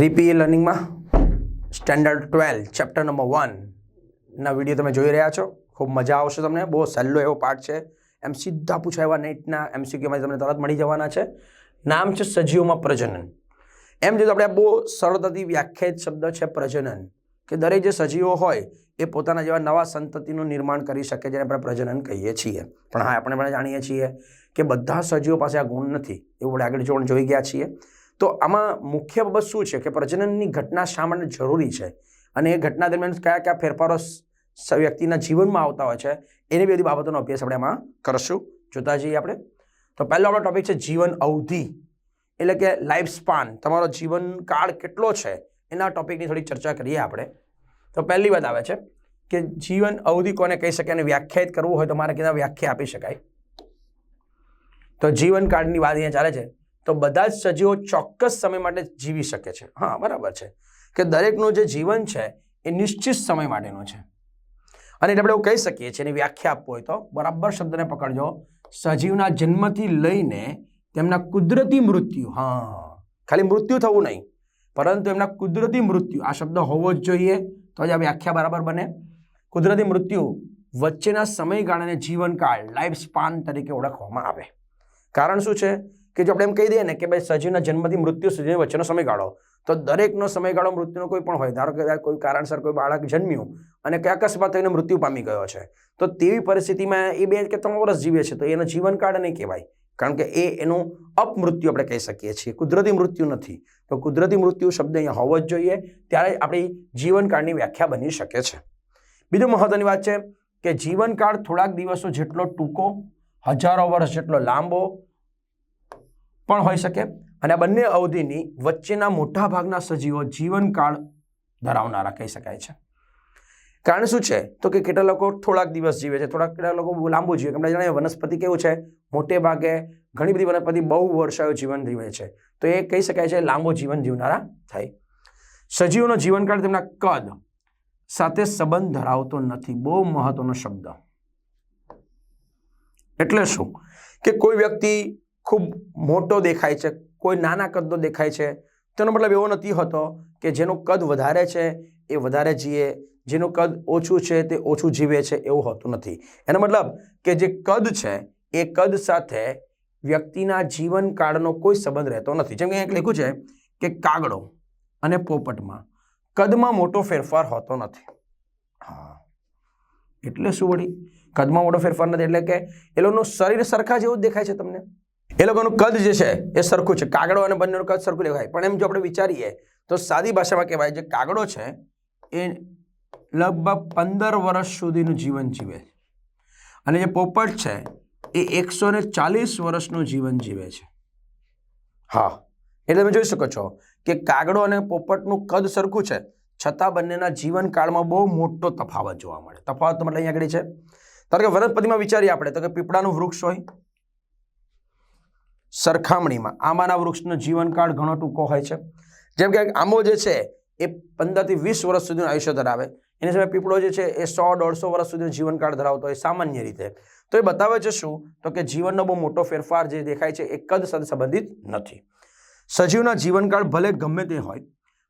રીપી લર્નિંગમાં standard twelve, chapter number વનના video તમે જોઈ રહ્યા છો. ખૂબ મજા આવશે તમને. બહુ સહેલો એવો પાર્ટ છે. એમ સીધા પૂછાયા નેટના એમસીક્યુમાં તમને તરત મળી જવાના છે. નામ છે સજીવોમાં પ્રજનન. એમ જો આપણે બહુ સરળતાથી વ્યાખ્યાયિત શબ્દ છે પ્રજનન, કે દરેક જે સજીવો હોય એ પોતાના જેવા નવા સંતતિનું નિર્માણ કરી શકે જેને આપણે પ્રજનન કહીએ છીએ. પણ હા, આપણે પણ જાણીએ છીએ કે બધા સજીવો પાસે આ ગુણ નથી. એવું આપણે આગળ જોવાનું જોઈ ગયા છીએ. તો આમાં મુખ્ય બાબત શું છે કે પ્રજનનની ઘટના શા માટે જરૂરી છે? અને એ ઘટના દરમિયાન કયા કયા ફેરફારો વ્યક્તિના જીવનમાં આવતા હોય છે? એની બધી બાબતોનો અભ્યાસ આપણે એમાં કરશું. જોતા જઈએ આપણે. તો પહેલો આપણો ટોપિક છે જીવન અવધિ. એટલે કે લાઈફ સ્પાન તમારો જીવનકાળ કેટલો છે? એના ટોપિકની થોડી ચર્ચા કરીએ આપણે. તો પહેલી વાત આવે છે કે જીવન અવધિ કોને કહી શકાય અને વ્યાખ્યાયિત કરવું હોય તો મારે કીધા વ્યાખ્યા આપી શકાય. તો જીવનકાળની વાત અહીંયા ચાલે છે. તો બધા જ સજીવો ચોક્કસ સમય માટે જીવી શકે છે. હા, બરાબર છે. કે દરેકનું જે જીવન છે એ નિશ્ચિત સમય માટેનું છે. અને આપણે એવું કહી શકીએ છીએ, એની વ્યાખ્યા આપવું હોય તો, બરાબર શબ્દને પકડજો. સજીવના જન્મથી લઈને તેમના કુદરતી મૃત્યુ, હા, ખાલી મૃત્યુ થવું નહીં, પરંતુ એમના કુદરતી મૃત્યુ, આ શબ્દ હોવો જ જોઈએ. તો જ આ વ્યાખ્યા બરાબર બને. કુદરતી મૃત્યુ વચ્ચેના સમયગાળાને જીવનકાળ લાઈફ સ્પાન તરીકે ઓળખવામાં આવે. કારણ શું છે? કે જો આપણે એમ કહી દઈએ ને કે ભાઈ સજીવના જન્મથી મૃત્યુ સુધીનો વચ્ચેનો સમયગાળો, તો દરેકનો સમયગાળો મૃત્યુનો કોઈ પણ હોય, ધારો કે કોઈ કારણસર કોઈ બાળક જન્મ્યું અને કે અકસ્માત થઈને મૃત્યુ પામી ગયો છે, તો તેવી પરિસ્થિતિમાં એ બે કે ત્રણ વર્ષ જીવે છે, તો એનો જીવનકાળ નહીં કહેવાય. કારણ કે એ એનું અપમૃત્યુ આપણે કહી શકીએ છીએ. કુદરતી મૃત્યુ નથી. તો કુદરતી મૃત્યુ શબ્દ અહીંયા હોવો જ જોઈએ, ત્યારે આપણી જીવનકાળની વ્યાખ્યા બની શકે છે. બીજું મહત્વની વાત છે કે જીવનકાળ થોડાક દિવસો જેટલો ટૂંકો, હજારો વર્ષ જેટલો લાંબો પણ હોઈ શકે. અને આ બંને અવધિની વચ્ચેના મોટા ભાગના સજીવો જીવનકાળ ધરાવનારા કહી શકાય છે. કારણ શું છે? તો કે કેટલા લોકો થોડાક દિવસ જીવે છે, થોડાક કેટલા લોકો લાંબુ જીવે આપણે જાણે વનસ્પતિ કેવું છે? મોટે ભાગે ઘણી બધી વનસ્પતિ બહુ વર્ષાયો જીવન જીવે છે. તો એ કહી શકાય છે લાંબો જીવન જીવનારા થાય. સજીવોનો જીવનકાળ તેમના કદ સાથે સંબંધ ધરાવતો નથી. બહુ મહત્વનો શબ્દ. એટલે શું? કે કોઈ વ્યક્તિ ખૂબ મોટો દેખાય છે, કોઈ નાના કદનો દેખાય છે. તેનો મતલબ એવો નથી હોતો કે જેનું કદ વધારે છે એ વધારે જીવે, જેનું કદ ઓછું છે તે ઓછું જીવે છે એવું હોતું નથી. એનો મતલબ કે જે કદ છે એ કદ સાથે વ્યક્તિના જીવનકાળનો કોઈ સંબંધ રહેતો નથી. જેમ કે લખ્યું છે કે કાગડો અને પોપટમાં કદમાં મોટો ફેરફાર હોતો નથી. હા. એટલે શું વળી? કદમાં મોટો ફેરફાર નથી. એટલે કે એ લોકોનું શરીર સરખા જેવું જ દેખાય છે તમને? એ લોકોનું કદ જે છે એ સરખું છે. કાગડો અને બંનેનું કદ સરખું લેવાય. પણ એમ જો આપણે વિચારીએ, તો સાદી ભાષામાં કહેવાય જે કાગડો છે એ લગભગ પંદર વર્ષ સુધીનું જીવન જીવે છે. અને જે પોપટ છે એ એકસો ને ચાલીસ વર્ષનું જીવન જીવે છે. હા. એટલે તમે જોઈ શકો છો કે કાગડો અને પોપટનું કદ સરખું છે, છતાં બંનેના જીવનકાળમાં બહુ મોટો તફાવત જોવા મળે. તફાવત મતલબ અહીંયા આગળ છે. ધારો કે વનસ્પતિમાં વિચારીએ આપણે, તો કે પીપળાનું વૃક્ષ હોય સરખામણીમાં. આંબાના વૃક્ષનો જીવનકાળ ઘણો ટૂંકો હોય છે. જેમ કે આંબો જે છે, એ પંદરથી વીસ વર્ષ સુધીનું આયુષ્ય ધરાવે. એની સામે પીપળો જે છે, એ સો, દોઢસો વર્ષ સુધીનો જીવનકાળ ધરાવતો હોય સામાન્ય રીતે. તો એ બતાવે છે શું? તો કે જીવનનો બહુ મોટો ફેરફાર જે દેખાય છે, એ કદ સાથે સંબંધિત નથી. સજીવના જીવનકાળ ભલે ગમે તે હોય,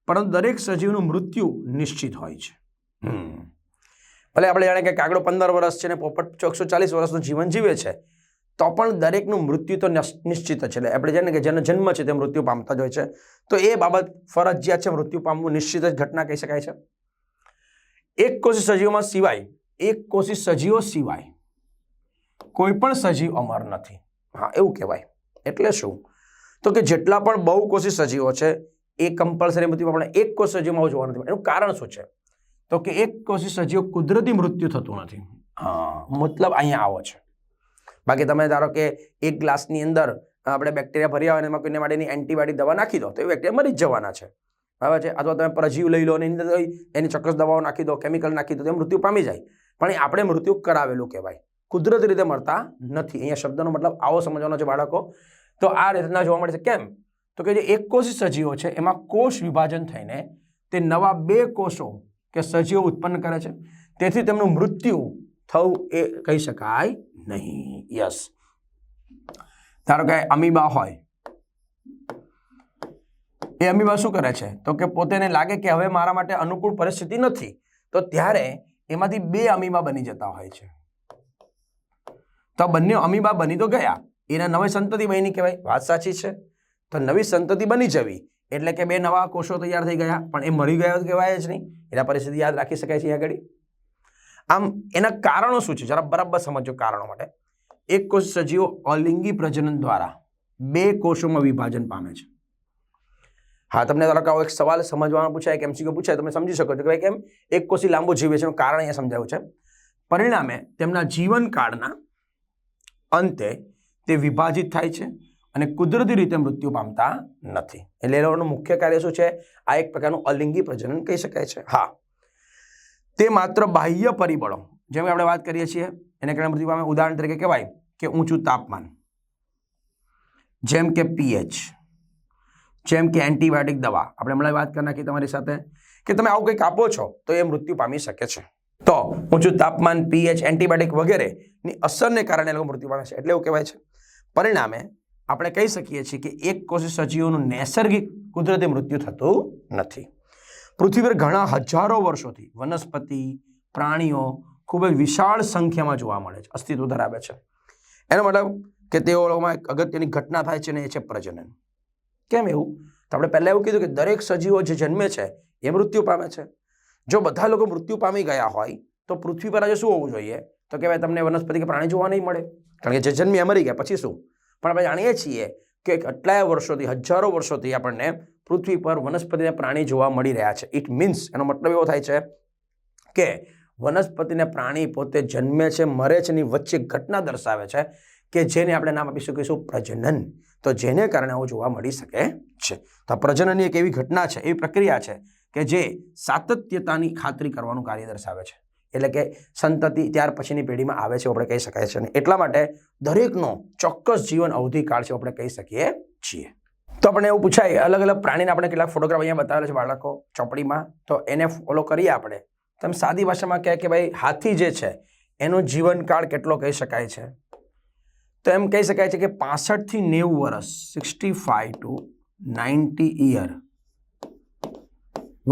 પરંતુ દરેક સજીવનું મૃત્યુ નિશ્ચિત હોય છે. ભલે આપણે જાણે કે કાગડો પંદર વર્ષ છે ને પોપટ ચોકસો ચાલીસ વર્ષનું જીવન જીવે છે તો પણ દરેકનું મૃત્યુ તો નિશ્ચિત છે. એટલે આપણે જાણીએ કે જેનો જન્મ છે તે મૃત્યુ પામતા જ હોય છે. તો એ બાબત ફરજિયાત છે મૃત્યુ પામવું. નિશ્ચિત જ ઘટના કહી શકાય છે. એક કોશી સજીવોમાં સિવાય, એક કોશી સજીવો સિવાય કોઈ પણ સજીવ અમર નથી. હા, એવું કહેવાય. એટલે શું? તો કે જેટલા પણ બહુ કોશી સજીવો છે, એ કમ્પલસરી મૃત્યુ આપણે એક કોષ સજીવમાં જોવા નથી. એનું કારણ શું છે? તો કે એક કોશી સજીવ કુદરતી મૃત્યુ થતું નથી. હા, મતલબ અહીંયા આવો છે. બાકી તમે ધારો કે એક ગ્લાસની અંદર આપણે બેક્ટેરિયા ભર્યા હોય એમાં કોઈને માટેની એન્ટીબાયોટિક દવા નાખી દો, તો એ બેક્ટેરિયા મરી જ જવાના છે. બરાબર છે? અથવા તમે પરજીવ લઈ લો અને એની અંદર એની ચોક્કસ દવાઓ નાખી દો કેમિકલ નાખી દો, તો મૃત્યુ પામી જાય. પણ આપણે મૃત્યુ કરાવેલું કહેવાય. કુદરતી રીતે મરતા નથી. અહીંયા શબ્દનો મતલબ આવો સમજવાનો છે બાળકો. તો આ રીતના જોવા મળે છે. કેમ? તો કે જે એક કોષી સજીવો છે, એમાં કોષ વિભાજન થઈને તે નવા બે કોષો કે સજીવો ઉત્પન્ન કરે છે. તેથી તેમનું મૃત્યુ થવું એ કહી શકાય નહીં. યસ ધારો કે અમીબા હોય. એ અમીબા શું કરે છે? તો કે પોતેને લાગે કે હવે મારા માટે અનુકૂળ પરિસ્થિતિ નથી. તો ત્યારે એમાંથી બે અમીબા બની જતા હોય છે. તો બંને અમીબા બની તો ગયા. એના નવી સંતતિ બની કહેવાય. વાત સાચી છે. તો નવી સંતતિ બની જવી. એટલે કે બે નવા કોષો તૈયાર થઈ ગયા. પણ એ મરી ગયા કહેવાય જ નહીં. એના પરિસ્થિતિ યાદ રાખી શકાય છે આગળ. આમ એના કારણો શું છે? જરા બરાબર સમજો કારણો માટે. એક કોષ સજીવો અલિંગી પ્રજનન દ્વારા બે કોષોમાં વિભાજન પામે છે. હા, તમને ધારો કે એક સવાલ સમજવાનો પૂછાય કે એમસીક્યુ પૂછાય, તમે સમજી શકો છો કે કેમ? એક કોષી લાંબુ જીવે છે, એનું કારણ અહીંયા સમજાવ્યું છે. પરિણામે તેમના જીવનકાળના અંતે તે વિભાજિત થાય છે અને કુદરતી રીતે મૃત્યુ પામતા નથી. એટલે એ લોકોનું મુખ્ય કાર્ય શું છે? આ એક પ્રકારનું અલિંગી પ્રજનન કહી શકાય છે. હા. તે માત્ર બાહ્ય પરિબળો, જેમ આપણે વાત કરીએ છીએ, એને કારણે પામે ઉદાહરણ તરીકે કહેવાય કે ઊંચું તાપમાન. જેમ કે પીએચ જેમ કે એન્ટીબાયોટિક દવા. આપણે હમણાં વાત કરી નાખી તમારી સાથે કે તમે આવું કંઈક આપો છો તો એ મૃત્યુ પામી શકે છે. તો ઊંચું તાપમાન પીએચ એન્ટીબાયોટિક વગેરેની અસરને કારણે લોકો મૃત્યુ પામે છે. એટલે એવું કહેવાય છે. પરિણામે આપણે કહી શકીએ છીએ કે એક કોષી સજીવોનું નૈસર્ગિક કુદરતી મૃત્યુ થતું નથી. પૃથ્વી પર ઘણા હજારો વર્ષોથી વનસ્પતિ, પ્રાણીઓ ખૂબ જ વિશાળ સંખ્યામાં જોવા મળે છે, અસ્તિત્વ ધરાવે છે. એનો મતલબ કે તેઓમાં એક અગત્યની ઘટના થાય છે ને એ છે પ્રજનન. કેમ એવું? તો આપણે પહેલાં એવું કીધું કે દરેક સજીવો જે જન્મે છે એ મૃત્યુ પામે છે. જો બધા લોકો મૃત્યુ પામી ગયા હોય તો પૃથ્વી પર આજે શું હોવું જોઈએ? તો કે ભાઈ તમને વનસ્પતિ કે પ્રાણી જોવા નહીં મળે. કારણ કે જે જન્મી મરી ગયા, પછી શું? પણ આપણે જાણીએ છીએ કે આટલાય વર્ષોથી, હજારો વર્ષોથી આપણને પૃથ્વી પર વનસ્પતિ અને પ્રાણી જોવા મળી રહ્યા છે. ઇટ મીન્સ એનો મતલબ એવો થાય છે કે વનસ્પતિને પ્રાણી પોતે જન્મે છે, મરે છે એની વચ્ચે ઘટના દર્શાવે છે કે જેને આપણે નામ આપી શકીશું પ્રજનન. તો જેને કારણે આવું જોવા મળી શકે છે. તો પ્રજનનની એક એવી ઘટના છે, એવી પ્રક્રિયા છે કે જે સાતત્યતાની ખાતરી કરવાનું કાર્ય દર્શાવે છે. એટલે કે સંતતિ ત્યાર પછીની પેઢીમાં આવે છે આપણે કહી શકાય છે. અને એટલા માટે દરેકનો ચોક્કસ જીવન અવધિકાળ છે આપણે કહી શકીએ છીએ. તો આપણે એવું પૂછાય, અલગ અલગ પ્રાણીને આપણે કેટલાક ફોટોગ્રાફ અહીંયા બતાવેલા છે બાળકો ચોપડીમાં. તો એને ફોલો કરીએ આપણે. તમે સાદી ભાષામાં કહે કે ભાઈ, હાથી જે છે, એનો જીવનકાળ કેટલો કહી શકાય છે? તો એમ કહી શકાય છે કે પાસઠથી નેવું વર્ષ sixty five to ninety year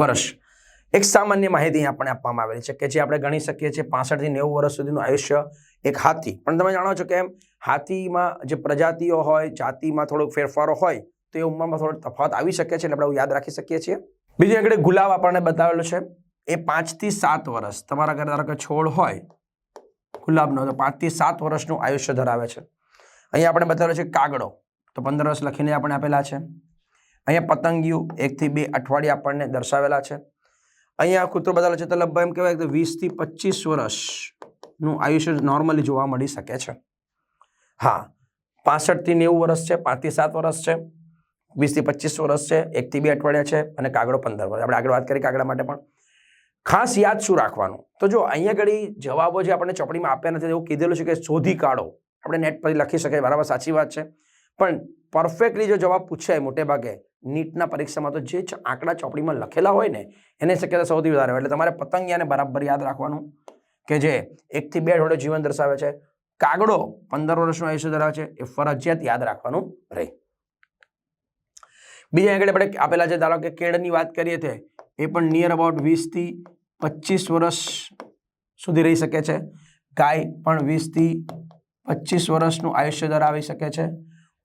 વર્ષ. એક સામાન્ય માહિતી આપણે આપવામાં આવેલી છે કે જે આપણે ગણી શકીએ છીએ પાસઠથી નેવું વર્ષ સુધીનું આયુષ્ય એક હાથી. પણ તમે જાણો છો કે એમ હાથીમાં જે પ્રજાતિઓ હોય, જાતિમાં થોડોક ફેરફારો હોય તો એ ઉંમરમાં થોડો તફાવત આવી શકે છે એટલે આપણે યાદ રાખી શકીએ છીએ. બીજી આગળ ગુલાબ આપણને બતાવેલો છે. એ પાંચથી સાત વર્ષ. તમારા ઘરે ધારો કે છોડ હોય, ગુલાબનો, તો પાંચથી સાત વર્ષનું આયુષ્ય ધરાવે છે. અહીંયા આપણે બતાવેલો છે કાગડો. તો પંદર વર્ષ લખીને આપણે આપેલા છે. અહીંયા પતંગિયું એકથી બે અઠવાડિયા આપણને દર્શાવેલા છે. અહીંયા કૂતરો બતાવેલો છે તો લગભગ એમ કહેવાય કે વીસથી પચીસ વર્ષનું આયુષ્ય નોર્મલી જોવા મળી શકે છે. હા પાસઠથી નેવું વર્ષ છે પાંચથી સાત વર્ષ છે. વીસથી પચીસ વર્ષ છે, એકથી બે અઠવાડિયા છે અને કાગડો પંદર વર્ષ. આપણે આગળ વાત કરી કાગડા માટે પણ. ખાસ યાદ શું રાખવાનું? તો જો અહીંયા ઘડી જવાબો જે આપણને ચોપડીમાં આપ્યા નથી, એવું કીધેલું છે કે શોધી કાઢો. આપણે નેટ પર લખી શકાય, બરાબર, સાચી વાત છે. પણ પરફેક્ટલી જો જવાબ પૂછાય મોટે ભાગે, નીટના પરીક્ષામાં તો જે આંકડા ચોપડીમાં લખેલા હોય ને, એને શક્યતા સૌથી વધારે હોય. એટલે તમારે પતંગિયાને બરાબર યાદ રાખવાનું કે જે એકથી બે અઠવાડિયે જીવન દર્શાવે છે. કાગડો પંદર વર્ષનું આયુષ્ય ધરાવે છે, એ ફરજિયાત યાદ રાખવાનું રહે. બીજા આગળ આપણે આપેલા છે, ધારો કે કેળની વાત કરીએ તે એ પણ નિયર અબાઉટ વીસથી પચીસ વર્ષ સુધી રહી શકે છે. ગાય પણ વીસથી પચીસ વર્ષનું આયુષ્ય ધરાવી શકે છે.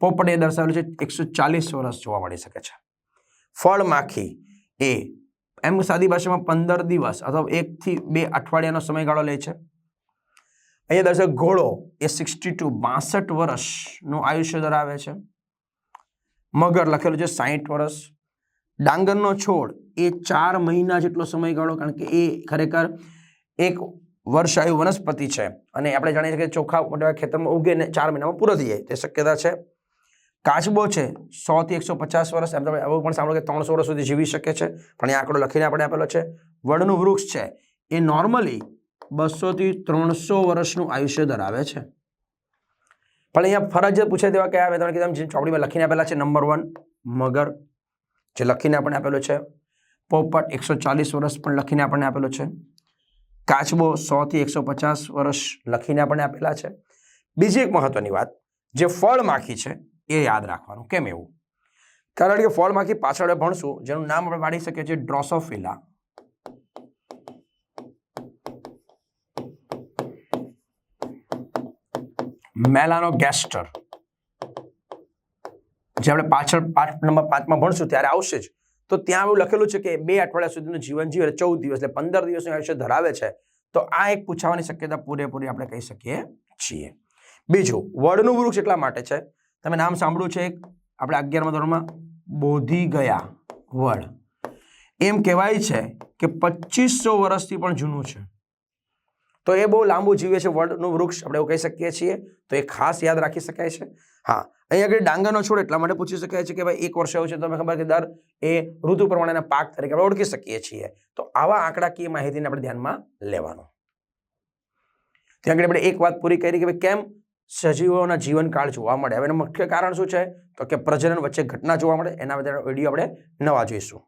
પોપટ એ દર્શાવેલું છે, એકસો ચાલીસ વર્ષ જોવા મળી શકે છે. ફળ માખી એ એમ સાદી ભાષામાં પંદર દિવસ અથવા એકથી બે અઠવાડિયાનો સમયગાળો લે છે. અહીંયા દર્શક ઘોડો એ સિક્સટી ટુ બાસઠ વર્ષનું આયુષ્ય ધરાવે છે. મગર લખેલું છે સાહીઠ વર્ષ. ડાંગરનો છોડ એ ચાર મહિના જેટલો સમયગાળો કારણ કે એ ખરેખર એક વર્ષાયુ વનસ્પતિ છે. અને આપણે જાણીએ છીએ કે ચોખા મોટા ખેતરમાં ઉગે ને ચાર મહિનામાં પૂરો થઈ જાય. તે શક્યતા છે. કાચબો છે સો થી એકસો પચાસ વર્ષ. એમ તમે એવું પણ સાંભળો કે ત્રણસો વર્ષ સુધી જીવી શકે છે. પણ એ આંકડો લખીને આપણે આપેલો છે. વડનું વૃક્ષ છે. એ નોર્મલી બસોથી ત્રણસો વર્ષનું આયુષ્ય ધરાવે છે. પણ અહીંયા ફરજ પૂછાય તેવા કયા આવે તમે કીધું જે ચોપડીમાં લખીને આપેલા છે નંબર વન મગર, જે લખીને આપણને આપેલો છે. પોપટ એકસો ચાલીસ વર્ષ પણ લખીને આપણને આપેલો છે. કાચબો સોથી એકસો પચાસ વર્ષ લખીને આપણને આપેલા છે. બીજી એક મહત્વની વાત, જે ફળ માખી છે, એ યાદ રાખવાનું, કેમ એવું? કારણ કે ફળ માખી પાછળ ભણશું, જેનું નામ આપણે પાડી શકીએ છીએ ડ્રોસોફિલા મેલાનો ગેસ્ટર જે આપણે પાછળ પાઠ નંબર પાંચમાં ભણશું ત્યારે આવશે જ. તો ત્યાં એવું લખેલું છે કે બે અઠવાડિયા સુધીનું જીવન જીવે ચૌદ દિવસ એટલે પંદર દિવસનું આયુષ્ય ધરાવે છે. તો આ એક પૂછાવાની શક્યતા પૂરેપૂરી આપણે કહી શકીએ છીએ. બીજું, વડનું વૃક્ષ એટલા માટે છે. તમે નામ સાંભળ્યું છે આપણે અગિયારમા ધોરણમાં બોધી ગયા વડ. એમ કહેવાય છે કે પચીસો વર્ષથી પણ જૂનું છે. તો એ બહુ લાંબુ જીવે છે વડનું વૃક્ષ, આપણે એવું કહી શકીએ છીએ. તો એ ખાસ યાદ રાખી શકાય છે. હા અહીંયા આગળ ડાંગરનો છોડ એટલા માટે પૂછી શકાય છે કે ભાઈ એક વર્ષ એવું છે તમે ખબર કે દર એ ઋતુ પ્રમાણેના પાક તરીકે આપણે ઓળખી શકીએ છીએ. તો આવા આંકડાકીય માહિતીને આપણે ધ્યાનમાં લેવાનું. ત્યાં આગળ આપણે એક વાત પૂરી કરી કે ભાઈ કેમ સજીવોના જીવનકાળ જોવા મળે? હવે એનું મુખ્ય કારણ શું છે? તો કે પ્રજનન વચ્ચે ઘટના જોવા મળે, એના બધા વીડિયો આપણે નવા જોઈશું.